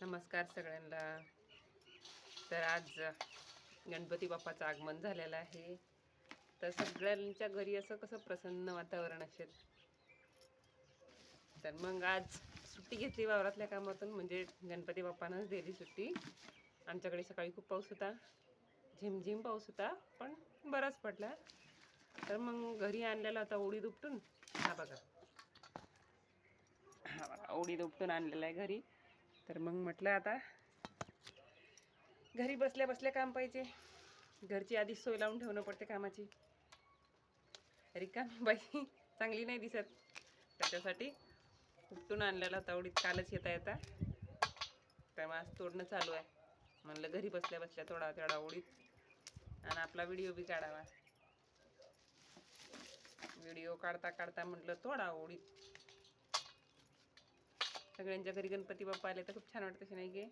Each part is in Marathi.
नमस्कार सगळ्यांना. तर आज गणपती बाप्पाचं आगमन झालेलं आहे. तर सगळ्यांच्या घरी असं कसं प्रसन्न वातावरण असेल? तर मग आज सुट्टी घेतली वावरातल्या कामातून म्हणजे गणपती बाप्पानंच दिली सुट्टी. आमच्याकडे सकाळी खूप पाऊस होता. झिमझिम पाऊस होता पण बराच पडला. तर मग घरी आणलेला होता ओढी दुपटून हा बघा. हा बघा ओढी दुपटून आणलेला आहे घरी. तर मग म्हटलं आता घरी बसल्या बसल्या काम पाहिजे. घरची आधीच सोय लावून ठेवणं पडते कामाची. रिकामी बाई चांगली नाही दिसत. त्याच्यासाठी उपटून आणलेला तावडीत कालच येता येता. तर मग आज तोडणं चालू आहे. म्हणलं घरी बसल्या बसल्या थोडा तेवढा उडीत आणि आपला व्हिडिओ बी काढावा. व्हिडिओ काढता काढता म्हटलं थोडा उडीत. सगळ्यांच्या घरी गणपती बाप्पा आले तर खूप छान वाटतं नाही गे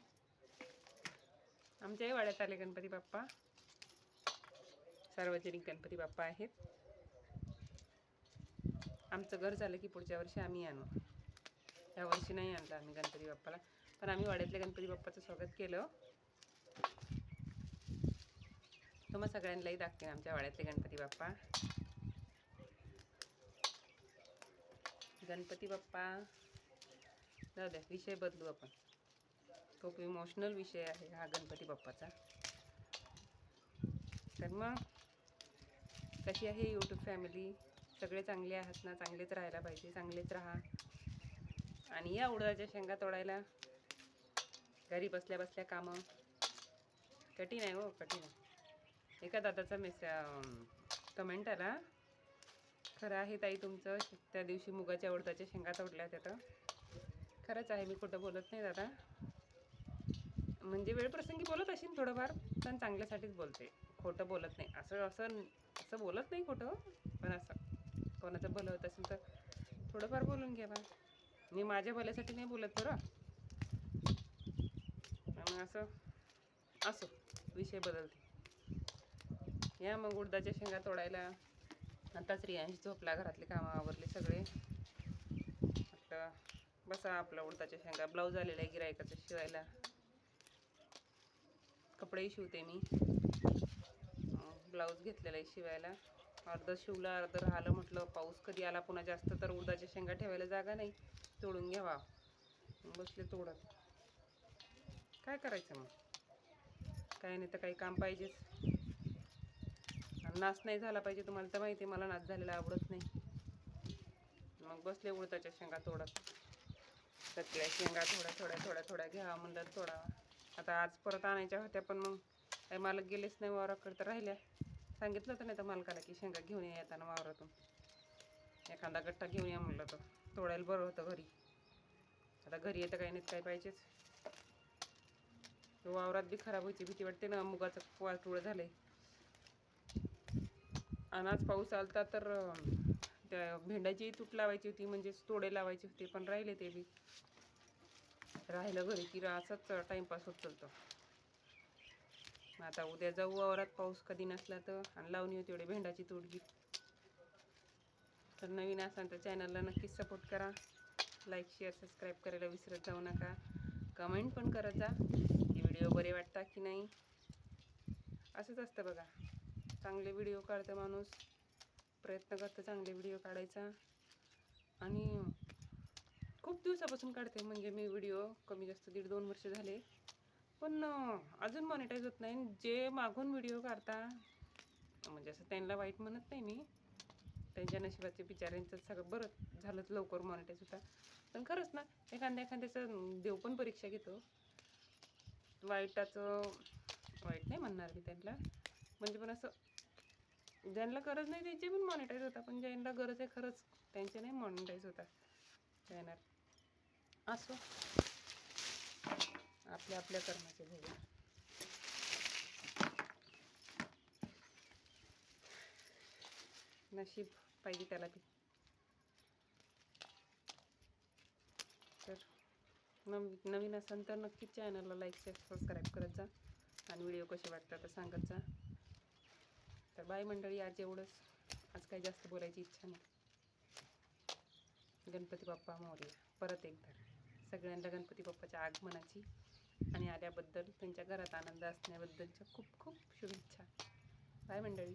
आमच्याही वाड्यात आले गणपती बाप्पा. सार्वजनिक गणपती बाप्पा आहेत. आमचं घर झालं की पुढच्या वर्षी आम्ही आणू. या वर्षी नाही आणलं आम्ही गणपती बाप्पाला. पण आम्ही वाड्यातल्या गणपती बाप्पाचं स्वागत केलं. तुम्हा सगळ्यांनाही दाखते आमच्या वाड्यातले गणपती बाप्पा. गणपती बाप्पा. जाऊ द्या विषय बदलू आपण. खूप इमोशनल विषय आहे हा गणपती बाप्पाचा. तर मग कशी आहे यूट्यूब फॅमिली सगळे चांगले आहात ना? चांगलेच राहायला पाहिजे चांगलेच राहा. आणि या उडदाच्या शेंगा तोडायला घरी बसल्या बसल्या कामं. कठीण आहे हो कठीण आहे. एका दादाचा मेस कमेंट आला. खरं आहे ताई तुमचं त्या दिवशी मुगाच्या उडदाच्या शेंगा तोडल्या त्यात खरंच आहे मी खोटं बोलत नाही दादा. म्हणजे वेळप्रसंगी बोलत असेल थोडंफार पण चांगल्यासाठीच बोलते. खोटं बोलत नाही. असं असं असं बोलत नाही खोटं पण असं. कोणाचं भलं होत असेल तर थोडंफार बोलून घ्या बा. मी माझ्या भल्यासाठी नाही बोलत बरं. मग असं असो विषय बदलते. या मग उडदाच्या शेंगा तोडायला. आताच रियांशी झोपला घरातले कामं आवरले सगळे. आता बसा आपला उडदाच्या शेंगा. ब्लाऊज आलेला आहे गिरायकाचं शिवायला. कपडेही शिवते मी. ब्लाऊज घेतलेला आहे शिवायला. अर्धं शिवलं अर्धं राहिलं म्हटलं पाऊस कधी आला पुन्हा जास्त तर उडदाच्या शेंगा ठेवायला जागा नाही. तोडून घ्यावा. बसले तोडत. काय करायचं मग? काय नाही तर काही काम पाहिजेच. नाच नाही झाला पाहिजे तुम्हाला तर माहिती आहे मला नाच झालेला आवडत नाही. मग बसले उडदाच्या शेंगा तोडत. सगळ्या शेंगा थोड्या थोड्या थोड्या थोड्या घ्यावा म्हणलं थोडा. आता आज परत आणायच्या होत्या पण मग काही मालक गेलेच नाही वावराकडे तर राहिल्या. सांगितलं होतं नाही तर मालकाला की शेंगा घेऊन या येताना वावरातून. एखादा गट्टा घेऊन या म्हणलं तर तोडायला बरं होतं घरी. आता घरी येतं काही नाही काय पाहिजेच. वावरात बी खराब व्हायची भीती वाटते ना मुगाचं वाटुळं आहे आणि आज पाऊस आलता तर त्या भेंड्याची तूट लावायची होती म्हणजे तोडे लावायचे होते पण राहिले ते बी. राहिलं घरी की रा- असंच टाईमपास होत चालतो. मग आता उद्या जाऊ वावरात पाऊस कधी नसला तर आणि लावणी होती एवढी भेंडाची तोडगी. तर नवीन असाल तर चॅनलला नक्कीच सपोर्ट करा. लाईक शेअर सबस्क्राईब करायला विसरत जाऊ नका. कमेंट पण करत जा. की व्हिडिओ बरे वाटतात की नाही. असंच असतं बघा. चांगले व्हिडिओ काढतं माणूस. प्रयत्न करते चांगले व्हिडिओ काढायचा. आणि खूप दिवसापासून काढते म्हणजे मी व्हिडिओ कमी जास्त दीड दोन वर्ष झाले. पण अजून मॉनिटाईज होत नाही. जे मागून व्हिडिओ काढता म्हणजे असं त्यांना वाईट म्हणत नाही मी. त्यांच्या नशिबाचे बिचाऱ्यांचं सगळं बरं झालंच लवकर मॉनिटाईज होता. पण खरंच ना एखाद्या एखाद्याचं देव पण परीक्षा घेतो. वाईटाचं वाईट नाही म्हणणार मी त्यांना. म्हणजे पण असं ज्यांना गरज नाही त्यांचे पण मॉनिटाईज होता पण ज्यांना गरज आहे खरंच त्यांचे नाही मॉनिटाईज होता चॅनल असो. आपल्या आपल्या कर्माचे भोग. नशीब पाहिजे त्याला बी. तर नवी नवीन असेल तर नक्कीच चॅनलला लाईक सबस्क्राईब करत जा. आणि व्हिडिओ कसे वाटतात तर सांगत जा. तर बाय मंडळी आज एवढंच. आज काही जास्त बोलायची इच्छा नाही. गणपती बाप्पा मोरया. परत एकदा. सगळ्यांना गणपती बाप्पाच्या आगमनाची आणि आल्याबद्दल त्यांच्या घरात आनंद असण्याबद्दलच्या खूप खूप शुभेच्छा. बाय मंडळी.